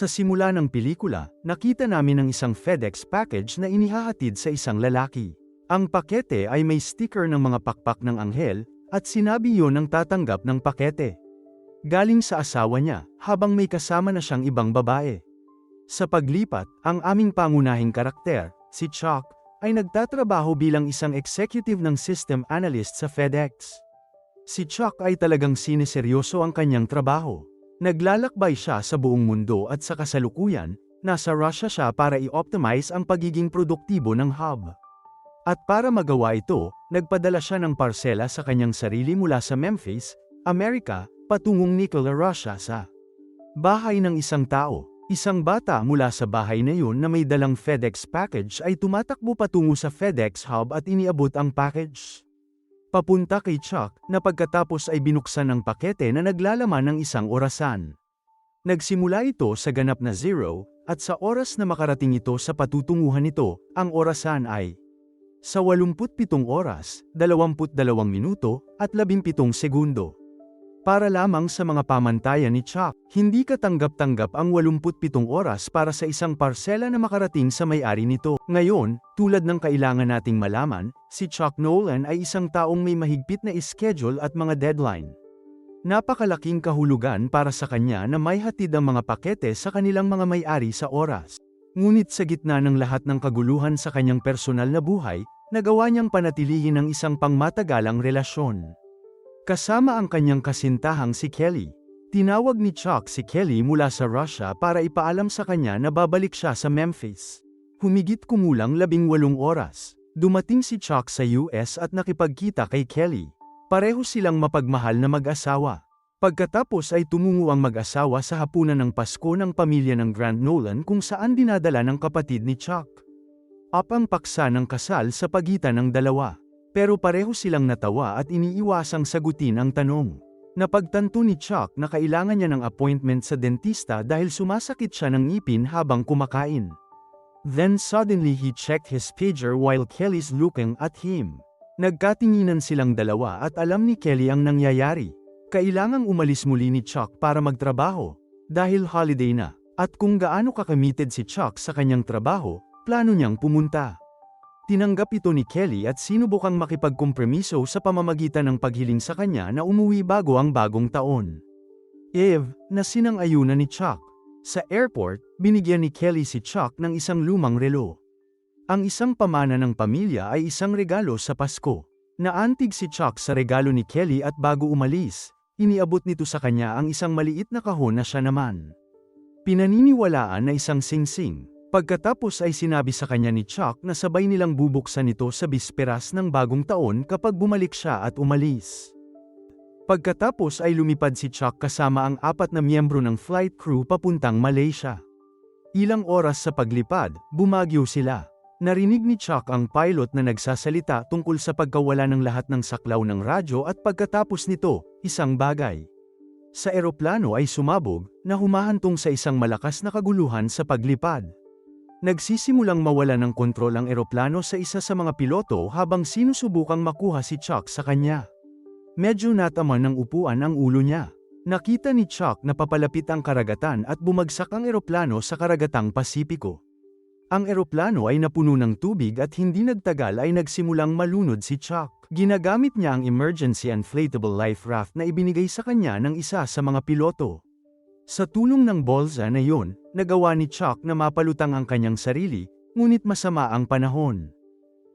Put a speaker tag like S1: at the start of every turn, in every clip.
S1: Sa simula ng pelikula, nakita namin ang isang FedEx package na inihahatid sa isang lalaki. Ang pakete ay may sticker ng mga pakpak ng anghel, at sinabi yon ng tatanggap ng pakete. Galing sa asawa niya, habang may kasama na siyang ibang babae. Sa paglipat, ang aming pangunahing karakter, si Chuck, ay nagtatrabaho bilang isang executive ng system analyst sa FedEx. Si Chuck ay talagang sineseryoso ang kanyang trabaho. Naglalakbay siya sa buong mundo at sa kasalukuyan, nasa Russia siya para i-optimize ang pagiging produktibo ng hub. At para magawa ito, nagpadala siya ng parsela sa kanyang sarili mula sa Memphis, Amerika, patungong Nikola, Russia sa bahay ng isang tao. Isang bata mula sa bahay na yun na may dalang FedEx package ay tumatakbo patungo sa FedEx hub at iniabot ang package. Papunta kay Chuck na pagkatapos ay binuksan ng pakete na naglalaman ng isang orasan. Nagsimula ito sa ganap na zero, at sa oras na makarating ito sa patutunguhan nito, ang orasan ay sa 87 oras, 22 minuto, at 17 segundo. Para lamang sa mga pamantayan ni Chuck, hindi katanggap-tanggap ang 87 oras para sa isang parsela na makarating sa may-ari nito. Ngayon, tulad ng kailangan nating malaman, si Chuck Nolan ay isang taong may mahigpit na schedule at mga deadline. Napakalaking kahulugan para sa kanya na may hatid ang mga pakete sa kanilang mga may-ari sa oras. Ngunit sa gitna ng lahat ng kaguluhan sa kanyang personal na buhay, nagawa niyang panatilihin ang isang pangmatagalang relasyon. Kasama ang kanyang kasintahang si Kelly. Tinawag ni Chuck si Kelly mula sa Russia para ipaalam sa kanya na babalik siya sa Memphis. Humigit kumulang labing walong oras. Dumating si Chuck sa US at nakipagkita kay Kelly. Pareho silang mapagmahal na mag-asawa. Pagkatapos ay tumungo ang mag-asawa sa hapunan ng Pasko ng pamilya ng Grant Nolan kung saan dinadala ng kapatid ni Chuck. Up ang paksa ng kasal sa pagitan ng dalawa. Pero pareho silang natawa at iniiwasang sagutin ang tanong. Napagtanto ni Chuck na kailangan niya ng appointment sa dentista dahil sumasakit siya ng ngipin habang kumakain. Then suddenly he checked his pager while Kelly's looking at him. Nagkatinginan silang dalawa at alam ni Kelly ang nangyayari. Kailangang umalis muli ni Chuck para magtrabaho. Dahil holiday na. At kung gaano kakamited si Chuck sa kanyang trabaho, plano niyang pumunta. Tinanggap ito ni Kelly at sinubukang makipagkompromiso sa pamamagitan ng paghiling sa kanya na umuwi bago ang bagong taon. Eve, na sinang-ayunan ni Chuck. Sa airport, binigyan ni Kelly si Chuck ng isang lumang relo. Ang isang pamana ng pamilya ay isang regalo sa Pasko. Naantig si Chuck sa regalo ni Kelly at bago umalis, iniabot nito sa kanya ang isang maliit na kahon na siya naman. Pinaniniwalaan na isang singsing, Pagkatapos ay sinabi sa kanya ni Chuck na sabay nilang bubuksan ito sa bisperas ng bagong taon kapag bumalik siya at umalis. Pagkatapos ay lumipad si Chuck kasama ang apat na miyembro ng flight crew papuntang Malaysia. Ilang oras sa paglipad, bumagyo sila. Narinig ni Chuck ang pilot na nagsasalita tungkol sa pagkawala ng lahat ng saklaw ng radyo at pagkatapos nito, isang bagay. Sa eroplano ay sumabog, na humahantong sa isang malakas na kaguluhan sa paglipad. Nagsisimulang mawala ng kontrol ang eroplano sa isa sa mga piloto habang sinusubukang makuha si Chuck sa kanya. Medyo nataman ng upuan ang ulo niya. Nakita ni Chuck na papalapit ang karagatan at bumagsak ang eroplano sa karagatang Pasipiko. Ang eroplano ay napuno ng tubig at hindi nagtagal ay nagsimulang malunod si Chuck. Ginagamit niya ang emergency inflatable life raft na ibinigay sa kanya ng isa sa mga piloto. Sa tulong ng bolsa na yun, nagawa ni Chuck na mapalutang ang kanyang sarili, ngunit masama ang panahon.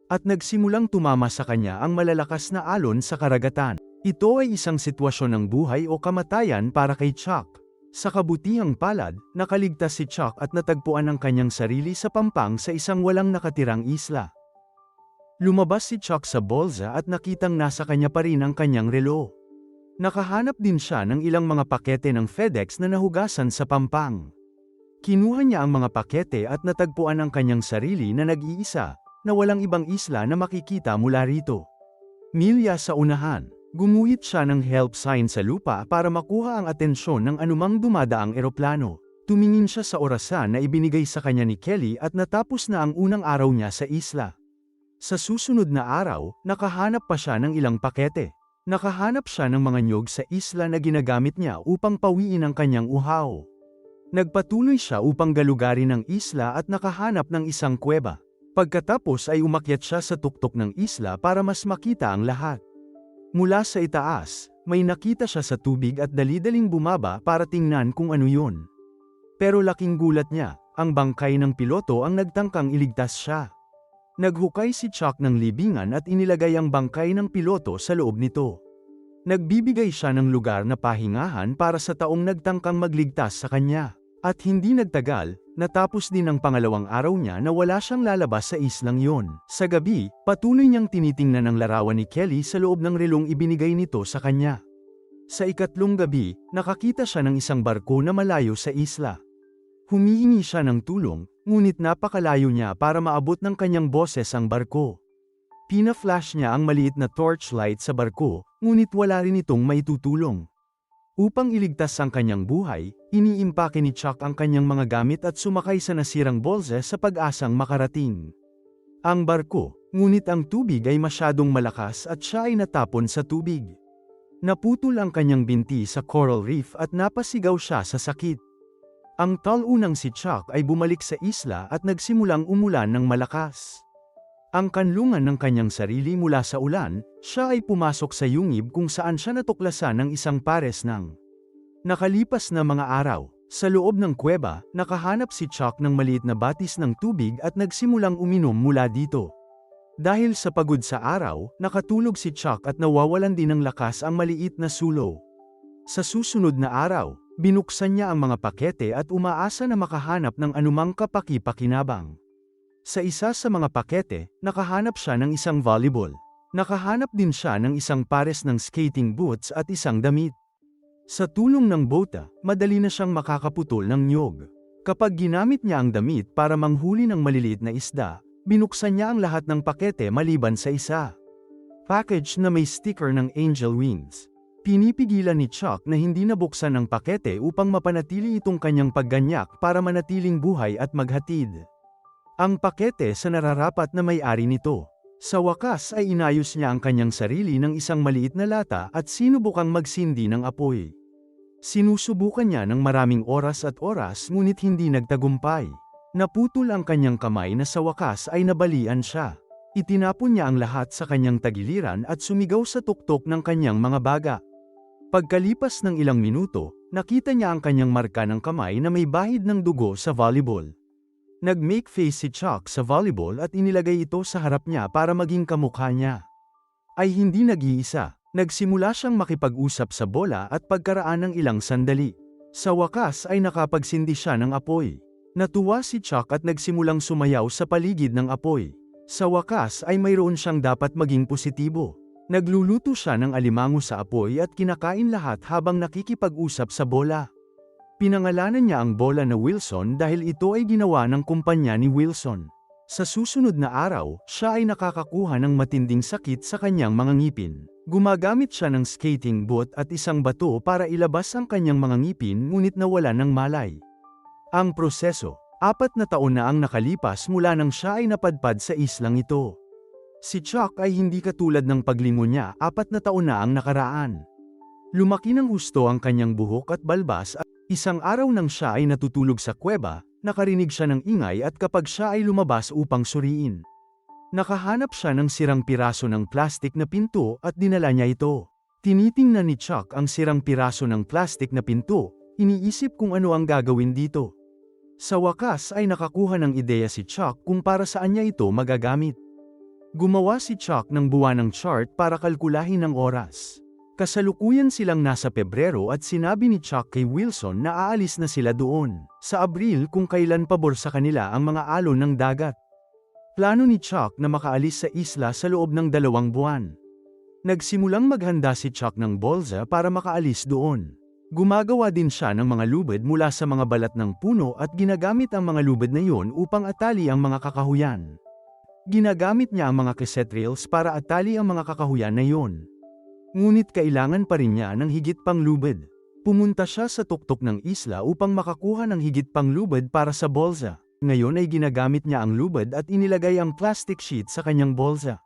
S1: At nagsimulang tumama sa kanya ang malalakas na alon sa karagatan. Ito ay isang sitwasyon ng buhay o kamatayan para kay Chuck. Sa kabutihang palad, nakaligtas si Chuck at natagpuan ang kanyang sarili sa pampang sa isang walang nakatirang isla. Lumabas si Chuck sa bolsa at nakitang nasa kanya pa rin ang kanyang relo. Nakahanap din siya ng ilang mga pakete ng FedEx na nahugasan sa pampang. Kinuha niya ang mga pakete at natagpuan ang kanyang sarili na nag-iisa, na walang ibang isla na makikita mula rito. Milya sa unahan, gumuhit siya ng help sign sa lupa para makuha ang atensyon ng anumang dumadaang eroplano. Tumingin siya sa orasan na ibinigay sa kanya ni Kelly at natapos na ang unang araw niya sa isla. Sa susunod na araw, nakahanap pa siya ng ilang pakete. Nakahanap siya ng mga nyog sa isla na ginagamit niya upang pawiin ang kanyang uhaw. Nagpatuloy siya upang galugarin ang isla at nakahanap ng isang kuweba. Pagkatapos ay umakyat siya sa tuktok ng isla para mas makita ang lahat. Mula sa itaas, may nakita siya sa tubig at dalidaling bumaba para tingnan kung ano yun. Pero laking gulat niya, ang bangkay ng piloto ang nagtangkang iligtas siya. Naghukay si Chuck ng libingan at inilagay ang bangkay ng piloto sa loob nito. Nagbibigay siya ng lugar na pahingahan para sa taong nagtangkang magligtas sa kanya. At hindi nagtagal, natapos din ang pangalawang araw niya na wala siyang lalabas sa islang yon. Sa gabi, patuloy niyang tinitingnan ang larawan ni Kelly sa loob ng relong ibinigay nito sa kanya. Sa ikatlong gabi, nakakita siya ng isang barko na malayo sa isla. Humihingi siya ng tulong, ngunit napakalayo niya para maabot ng kanyang boses ang barko. Pina-flash niya ang maliit na torchlight sa barko, ngunit wala rin itong maitutulong. Upang iligtas ang kanyang buhay, iniimpake ni Chuck ang kanyang mga gamit at sumakay sa nasirang bolse sa pag-asang makarating. Ang barko, ngunit ang tubig ay masyadong malakas at siya ay natapon sa tubig. Naputol ang kanyang binti sa coral reef at napasigaw siya sa sakit. Ang talunang si Chuck ay bumalik sa isla at nagsimulang umulan ng malakas. Ang kanlungan ng kanyang sarili mula sa ulan, siya ay pumasok sa yungib kung saan siya natuklasan ng isang pares ng nakalipas na mga araw. Sa loob ng kuweba, nakahanap si Chuck ng maliit na batis ng tubig at nagsimulang uminom mula dito. Dahil sa pagod sa araw, nakatulog si Chuck at nawawalan din ng lakas ang maliit na sulo. Sa susunod na araw, Binuksan niya ang mga pakete at umaasa na makahanap ng anumang kapaki-pakinabang. Sa isa sa mga pakete, nakahanap siya ng isang volleyball. Nakahanap din siya ng isang pares ng skating boots at isang damit. Sa tulong ng bota, madali na siyang makakaputol ng nyog. Kapag ginamit niya ang damit para manghuli ng maliliit na isda, binuksan niya ang lahat ng pakete maliban sa isa. Package na may sticker ng angel wings. Pinipigilan ni Chuck na hindi nabuksan ang pakete upang mapanatili itong kanyang pagganyak para manatiling buhay at maghatid. Ang pakete sa nararapat na may-ari nito. Sa wakas ay inayos niya ang kanyang sarili ng isang maliit na lata at sinubukang magsindi ng apoy. Sinusubukan niya ng maraming oras at oras ngunit hindi nagtagumpay. Naputol ang kanyang kamay na sa wakas ay nabalian siya. Itinapon niya ang lahat sa kanyang tagiliran at sumigaw sa tuktok ng kanyang mga baga. Pagkalipas ng ilang minuto, nakita niya ang kanyang marka ng kamay na may bahid ng dugo sa volleyball. Nag-make face si Chuck sa volleyball at inilagay ito sa harap niya para maging kamukha niya. Ay hindi nag-iisa, nagsimula siyang makipag-usap sa bola at pagkaraan ng ilang sandali. Sa wakas ay nakapagsindi siya ng apoy. Natuwa si Chuck at nagsimulang sumayaw sa paligid ng apoy. Sa wakas ay mayroon siyang dapat maging positibo. Nagluluto siya ng alimango sa apoy at kinakain lahat habang nakikipag-usap sa bola. Pinangalanan niya ang bola na Wilson dahil ito ay ginawa ng kumpanya ni Wilson. Sa susunod na araw, siya ay nakakakuha ng matinding sakit sa kanyang mga ngipin. Gumagamit siya ng skating boot at isang bato para ilabas ang kanyang mga ngipin ngunit nawala ng malay. Ang proseso, apat na taon na ang nakalipas mula nang siya ay napadpad sa islang ito. Si Chuck ay hindi katulad ng paglingon niya apat na taon na ang nakaraan. Lumaki ng husto ang kanyang buhok at balbas at isang araw nang siya ay natutulog sa kuweba, nakarinig siya ng ingay at kapag siya ay lumabas upang suriin. Nakahanap siya ng sirang piraso ng plastik na pinto at dinala niya ito. Tinitingnan ni Chuck ang sirang piraso ng plastik na pinto, iniisip kung ano ang gagawin dito. Sa wakas ay nakakuha ng ideya si Chuck kung para saan niya ito magagamit. Gumawa si Chuck ng buwanang chart para kalkulahin ang oras. Kasalukuyan silang nasa Pebrero at sinabi ni Chuck kay Wilson na aalis na sila doon, sa Abril kung kailan pabor sa kanila ang mga alon ng dagat. Plano ni Chuck na makaalis sa isla sa loob ng dalawang buwan. Nagsimulang maghanda si Chuck ng bolsa para makaalis doon. Gumagawa din siya ng mga lubid mula sa mga balat ng puno at ginagamit ang mga lubid na iyon upang atali ang mga kakahuyan. Ginagamit niya ang mga cassette reels para atali ang mga kakahuyan na iyon. Ngunit kailangan pa rin niya ng higit pang lubid. Pumunta siya sa tuktok ng isla upang makakuha ng higit pang lubid para sa bolsa. Ngayon ay ginagamit niya ang lubid at inilagay ang plastic sheet sa kanyang bolsa.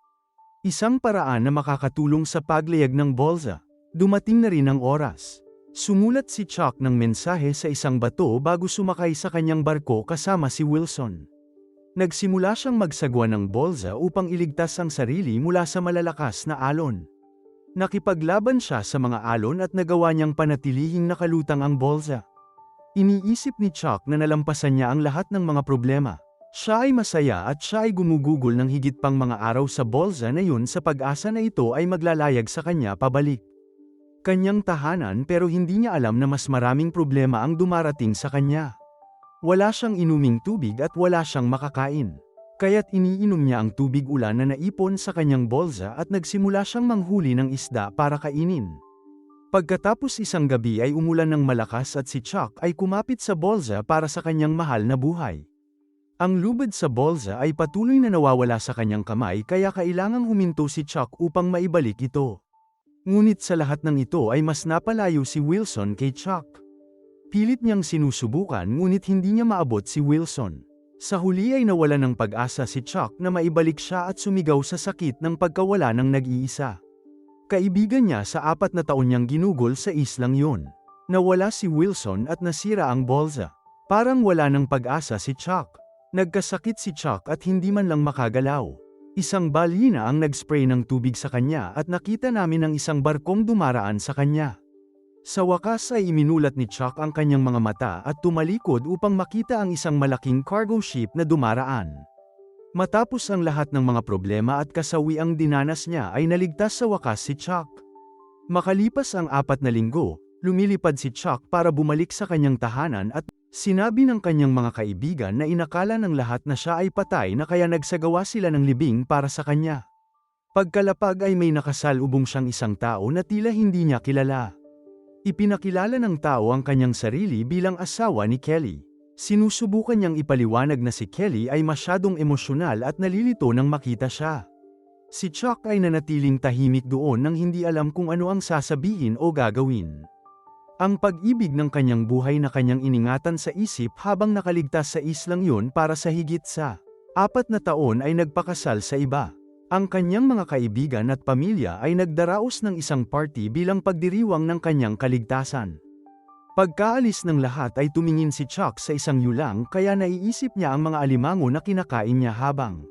S1: Isang paraan na makakatulong sa paglayag ng bolsa. Dumating na rin ang oras. Sumulat si Chuck ng mensahe sa isang bato bago sumakay sa kanyang barko kasama si Wilson. Nagsimula siyang magsagwa ng bolsa upang iligtas ang sarili mula sa malalakas na alon. Nakipaglaban siya sa mga alon at nagawa niyang panatilihing nakalutang ang bolsa. Iniisip ni Chuck na nalampasan niya ang lahat ng mga problema. Siya ay masaya at siya ay gumugugol ng higit pang mga araw sa bolsa na yun sa pag-asa na ito ay maglalayag sa kanya pabalik. Kanyang tahanan pero hindi niya alam na mas maraming problema ang dumarating sa kanya. Wala siyang inuming tubig at wala siyang makakain. Kaya't iniinom niya ang tubig ulan na naipon sa kanyang bolsa at nagsimula siyang manghuli ng isda para kainin. Pagkatapos isang gabi ay umulan ng malakas at si Chuck ay kumapit sa bolsa para sa kanyang mahal na buhay. Ang lubid sa bolsa ay patuloy na nawawala sa kanyang kamay kaya kailangang huminto si Chuck upang maibalik ito. Ngunit sa lahat ng ito ay mas napalayo si Wilson kay Chuck. Pilit niyang sinusubukan ngunit hindi niya maabot si Wilson. Sa huli ay nawala ng pag-asa si Chuck na maibalik siya at sumigaw sa sakit ng pagkawala ng nag-iisa. Kaibigan niya sa apat na taon niyang ginugol sa islang yun. Nawala si Wilson at nasira ang bolsa. Parang wala ng pag-asa si Chuck. Nagkasakit si Chuck at hindi man lang makagalaw. Isang balina ang nag-spray ng tubig sa kanya at nakita namin ang isang barkong dumaraan sa kanya. Sa wakas ay iminulat ni Chuck ang kanyang mga mata at tumalikod upang makita ang isang malaking cargo ship na dumaraan. Matapos ang lahat ng mga problema at kasawi ang dinanas niya ay naligtas sa wakas si Chuck. Makalipas ang apat na linggo, lumilipad si Chuck para bumalik sa kanyang tahanan at sinabi ng kanyang mga kaibigan na inakala ng lahat na siya ay patay na kaya nagsagawa sila ng libing para sa kanya. Pagkalapag ay may nakasalubong siyang isang tao na tila hindi niya kilala. Ipinakilala ng tao ang kanyang sarili bilang asawa ni Kelly. Sinusubukan niyang ipaliwanag na si Kelly ay masyadong emosyonal at nalilito nang makita siya. Si Chuck ay nanatiling tahimik doon nang hindi alam kung ano ang sasabihin o gagawin. Ang pag-ibig ng kanyang buhay na kanyang iningatan sa isip habang nakaligtas sa islang yun para sa higit sa apat na taon ay nagpakasal sa iba. Ang kanyang mga kaibigan at pamilya ay nagdaraos ng isang party bilang pagdiriwang ng kanyang kaligtasan. Pagkaalis ng lahat ay tumingin si Chuck sa isang yulang kaya naiisip niya ang mga alimango na kinakain niya habang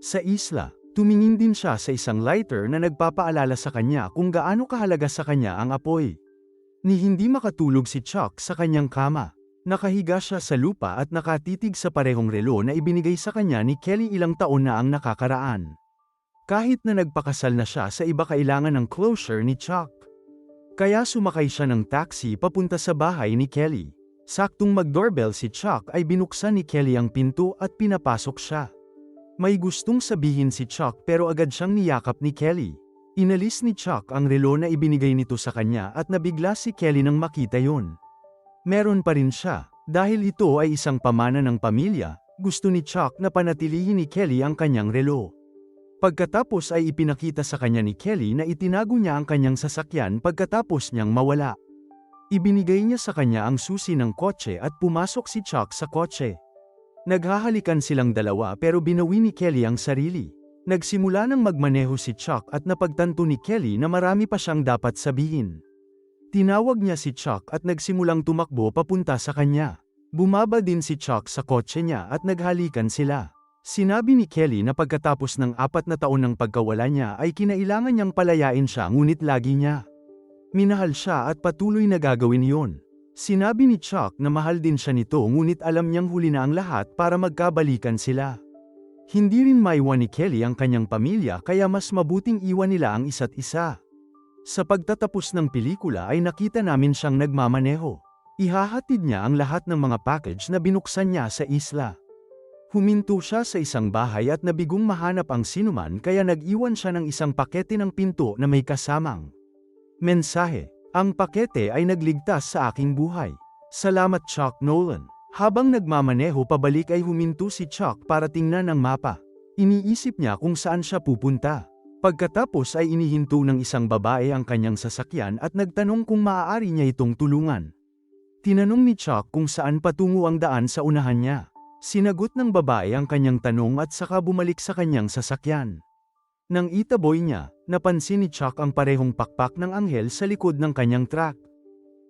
S1: sa isla. Tumingin din siya sa isang lighter na nagpapaalala sa kanya kung gaano kahalaga sa kanya ang apoy. Ni hindi makatulog si Chuck sa kanyang kama. Nakahiga siya sa lupa at nakatitig sa parehong relo na ibinigay sa kanya ni Kelly ilang taon na ang nakakaraan. Kahit na nagpakasal na siya sa iba kailangan ng closure ni Chuck. Kaya sumakay siya ng taxi papunta sa bahay ni Kelly. Saktong mag-doorbell si Chuck ay binuksan ni Kelly ang pinto at pinapasok siya. May gustong sabihin si Chuck pero agad siyang niyakap ni Kelly. Inalis ni Chuck ang relo na ibinigay nito sa kanya at nabigla si Kelly nang makita yon. Meron pa rin siya, dahil ito ay isang pamana ng pamilya, gusto ni Chuck na panatilihin ni Kelly ang kanyang relo. Pagkatapos ay ipinakita sa kanya ni Kelly na itinago niya ang kanyang sasakyan pagkatapos niyang mawala. Ibinigay niya sa kanya ang susi ng kotse at pumasok si Chuck sa kotse. Naghahalikan silang dalawa pero binawi ni Kelly ang sarili. Nagsimula ng magmaneho si Chuck at napagtanto ni Kelly na marami pa siyang dapat sabihin. Tinawag niya si Chuck at nagsimulang tumakbo papunta sa kanya. Bumaba din si Chuck sa kotse niya at naghalikan sila. Sinabi ni Kelly na pagkatapos ng apat na taon ng pagkawala niya ay kinailangan niyang palayain siya ngunit lagi niya. Minahal siya at patuloy na gagawin yon. Sinabi ni Chuck na mahal din siya nito ngunit alam niyang huli na ang lahat para magkabalikan sila. Hindi rin maiwan ni Kelly ang kanyang pamilya kaya mas mabuting iwan nila ang isa't isa. Sa pagtatapos ng pelikula ay nakita namin siyang nagmamaneho. Ihahatid niya ang lahat ng mga package na binuksan niya sa isla. Huminto siya sa isang bahay at nabigong mahanap ang sinuman kaya nag-iwan siya ng isang pakete ng pinto na may kasamang mensahe. Ang pakete ay nagligtas sa aking buhay. Salamat Chuck Nolan. Habang nagmamaneho pabalik ay huminto si Chuck para tingnan ang mapa. Iniisip niya kung saan siya pupunta. Pagkatapos ay inihinto ng isang babae ang kanyang sasakyan at nagtanong kung maaari niya itong tulungan. Tinanong ni Chuck kung saan patungo ang daan sa unahan niya. Sinagot ng babae ang kanyang tanong at saka bumalik sa kanyang sasakyan. Nang itaboy niya, napansin ni Chuck ang parehong pakpak ng anghel sa likod ng kanyang truck.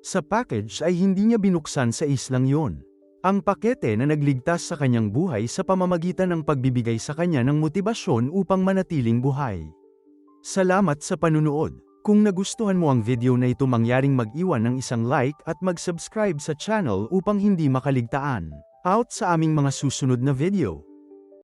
S1: Sa package ay hindi niya binuksan sa islang yon. Ang pakete na nagligtas sa kanyang buhay sa pamamagitan ng pagbibigay sa kanya ng motibasyon upang manatiling buhay. Salamat sa panunood. Kung nagustuhan mo ang video na ito mangyaring mag-iwan ng isang like at mag-subscribe sa channel upang hindi makaligtaan. Out sa aming mga susunod na video.